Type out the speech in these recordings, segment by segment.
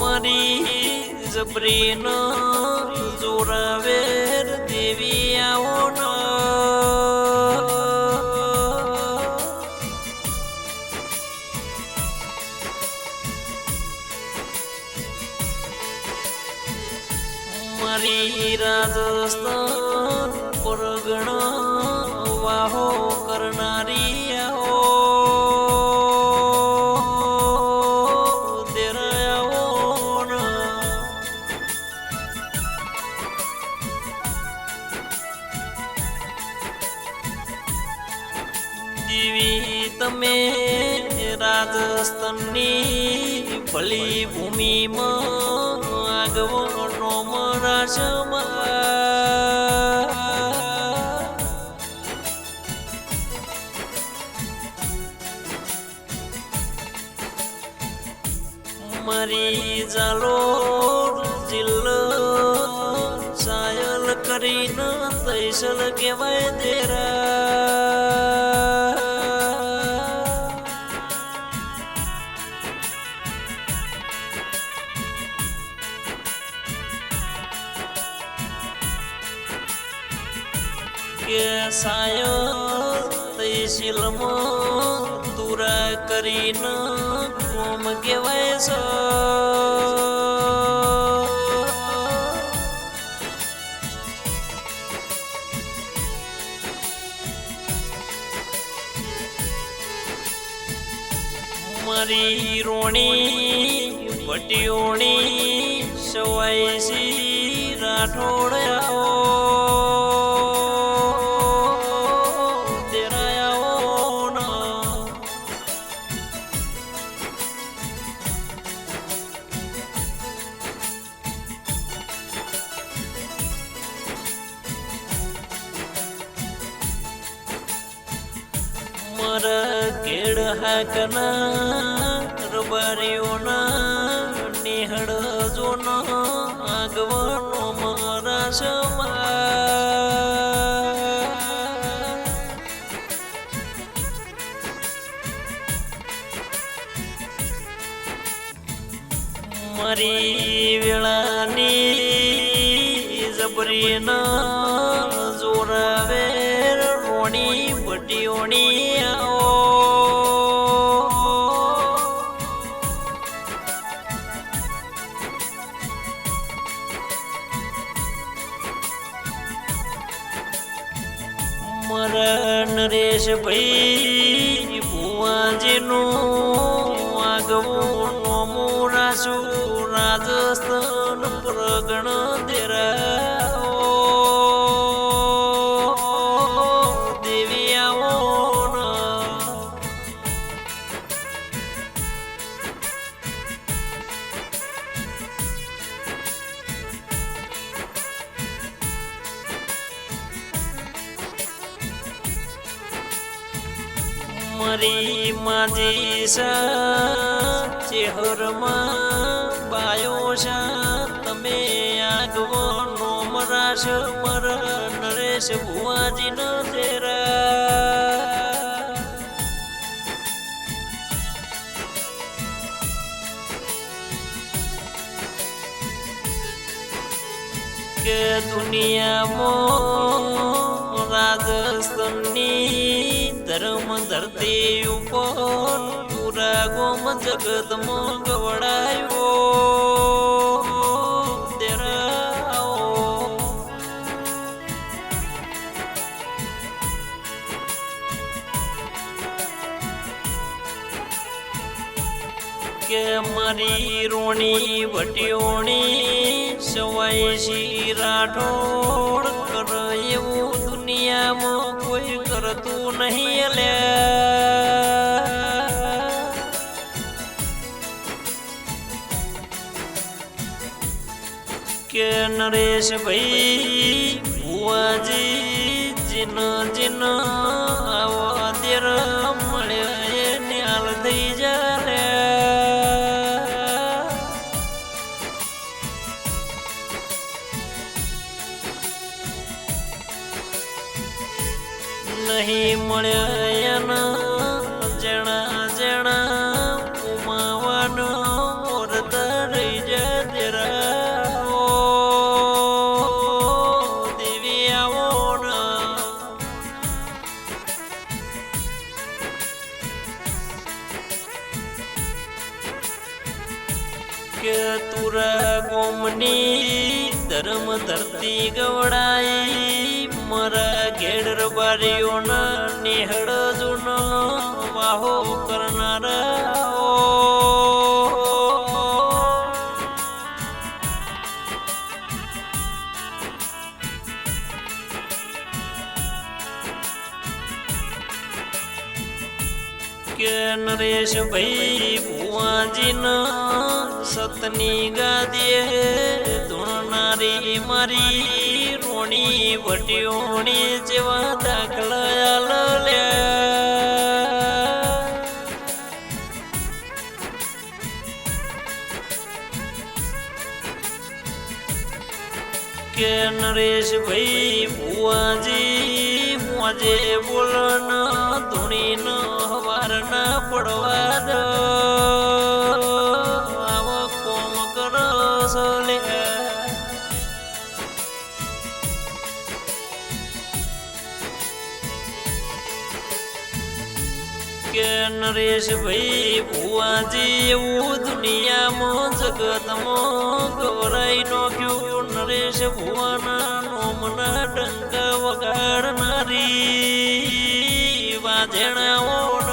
મારી જબરીન જોરાવેર દેવી આવો ન મારી રાજસ્થાન પરગણ વાહો. રાજસ્થાનની ભલી ભૂમિમાં આગવનો મરાશમાં મરી જાલો જિલ્લો સાયલ કરીને તૈસલ કહેવાય દેરા. તૈસિલમાં તુરા કરીને કોમ કહેવાય છો. મારી રોણી વટીઓણી સવાઈસી રાઠોડ આવો. મારા કેળ હાકના રબારીઓના નિહળ જોન આગવાનો મારા સમા મારી વેળાની જબરીના જોરાવે રોણી બટીઓણી મરણ મારા નરેશ ભાઈ ભુવાજીનું આગવું નોમું રાસુ રાજસ્થાન પ્રગણ દેરાઓ મારી માજી ચેહરમાં બાયો સા તમે આગવાનો મરાશ મર નરેશ ભુવાજી ન કે દુનિયામાં રાજસ્થાનની ધર્મ ધરતી ઉપર પૂરા ગોમ જગત ગવડાયો કે મારી રોણી વટીઓણી સવાઈસી રાઠોડ કર એવું દુનિયામાં કોઈ કરતું નહીં લે. કે નરેશ ભાઈ ભુવાજી જીન જીન ઘેડ બારીઓના નિહળ જુન વાહો કરનાર કે નરેશ ભાઈ ભુવાજીના સતની ગાદીએ ધૂણનારી મારી રોણી ભટિયોણી જેવા દાખલા કે નરેશ ભાઈ ભુવાજી મોજે બોલન ધૂણી ન હવાર ના પડવા દો. આવો કોમ કરો છો નરેશ ભાઈ ભુવાજી એવું દુનિયામાં જગતમાં ગોરાઈ નોખ્યું નરેશ ભુવાના નોમના ડંકા વગાડનારી. વાજણાઓનો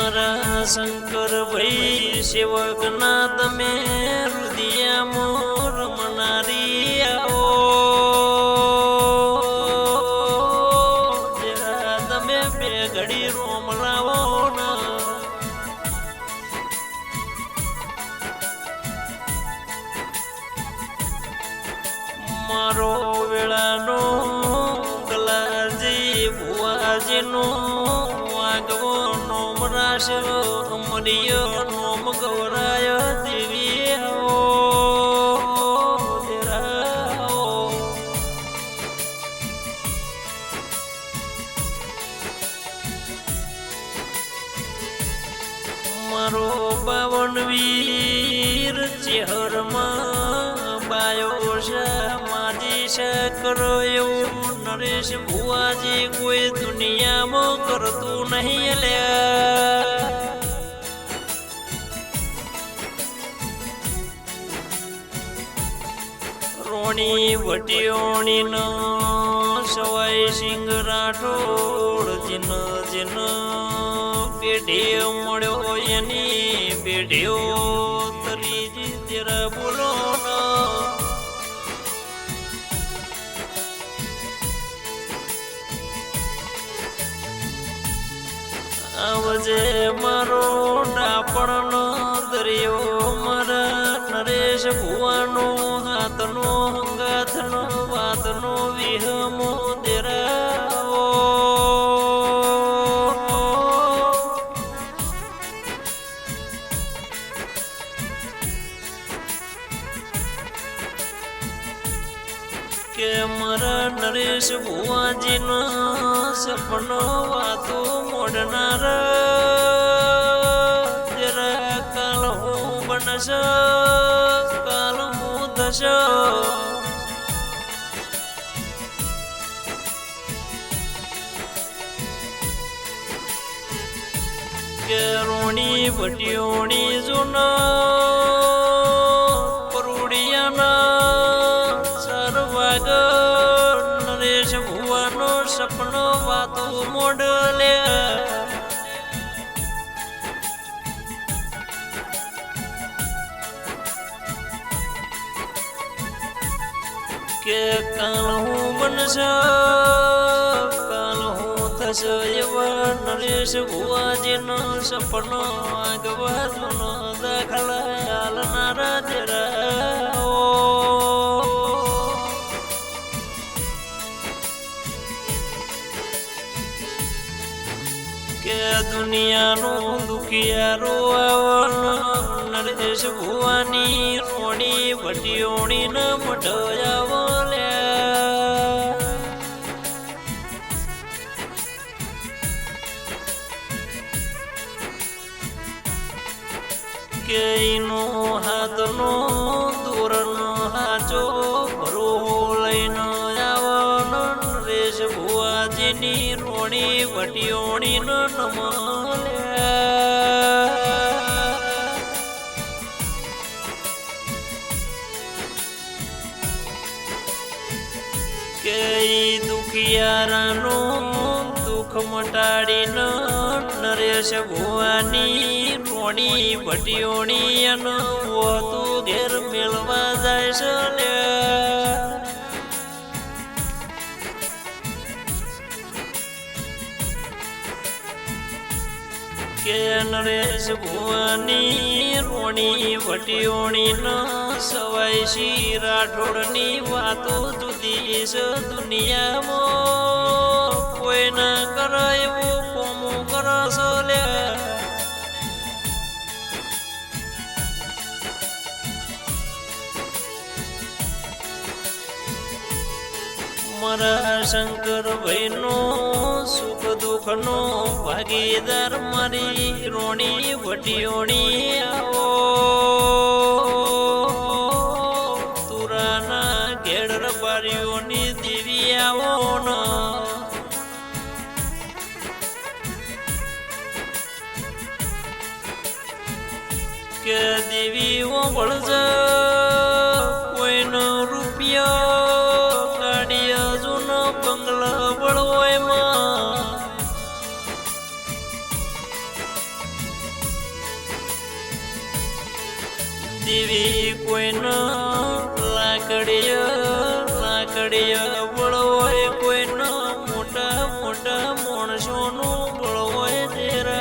મારા શંકર ભાઈ સેવકના તમે હૃદય મોર મનારી આવો તમે બે ઘડી રોમ લાવો મારો વેળાનો કલાજી ભુવાજીનો રાશ અમરિયો નોમ ગૌરાય દેવી. મારો બાવન વીર ચેહરમાં બાયો માજી છે કરો એવું નરેશ ભુવાજી કોઈ દુનિયામાં કરતું નહીં અલ્યા રોણી વટિયોણી ન સવાઈ સિંગ રાઠોડ જીન જીન પેઢીઓ મળ્યો એની પેઢીઓ તરીજી તેરા બોલો આવજે મારો ડાપણનો દરિયો, મારા નરેશ ભુવાનો કાલ હું બનશ કાલ હું થશ કે રોણી ભટિયોણી જૂના પરુડિયાના સરવાગ નરેશ ભુવાનો સપનો વાતો મોડલે કાલ હું કાલું થશ એવા નરેશ ભુવાજીનો સપનો આગવાજનો દાખલા હાલનારા જરા કે દુનિયાનો દુખિયારો આવન નરેશ ભુવાની રોણી ભટિયોણી ન મઢ કે ઈનો હાથનો દૂરનો હાચો ભરો લઈને આવવાનો નરેશ ભુવાજીની રોણી વટિયોણી નમલ્યા કે ઈ દુખિયારાનું દુઃખ મટાડીને નરેશ ભુવાની રોણી ભટિયોણી અને તું ઘેર મેળવા જાય છે. કે નરેશ ભુવાની રોણી વટિયોણી ન સવાય શ્રી રાઠોડની વાતો જુદી દુનિયામાં કોઈ ના કરે એવું કોમું કરશો લ્યા મારા શંકર ભાઈનો સુખ દુઃખનો ભાગીદાર મારી રોણી વટીઓણી આવો દેવી કોઈનો લાકડીય લાકડીય બળવાય કોઈનો મોટા મોટા માણસોનું બળવાય તેરા.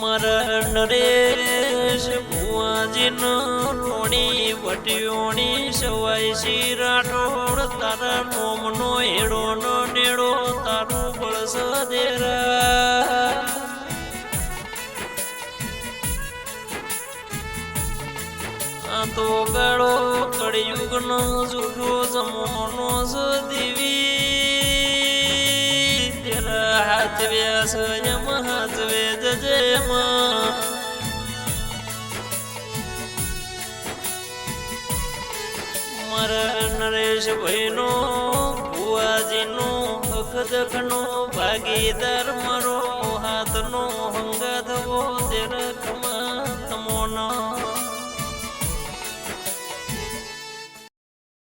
મારા નરેશ ભુવાજીનો રોણી વટીઓણી સવાય રાઠોડ તારા મોમનો હેડો નો નેડો, તારું બળસ દેરા. તો ગાળો કળિયુગનો જૂઠો જમોનો દેવી. તેરા હાથ વ્યાસ યમ હાથ વેદ જયમાં મારા હર્ષભાઈનો બુઆજીનો હખદખનો ભાગીદાર મારો હાથનો હંગાધવો તે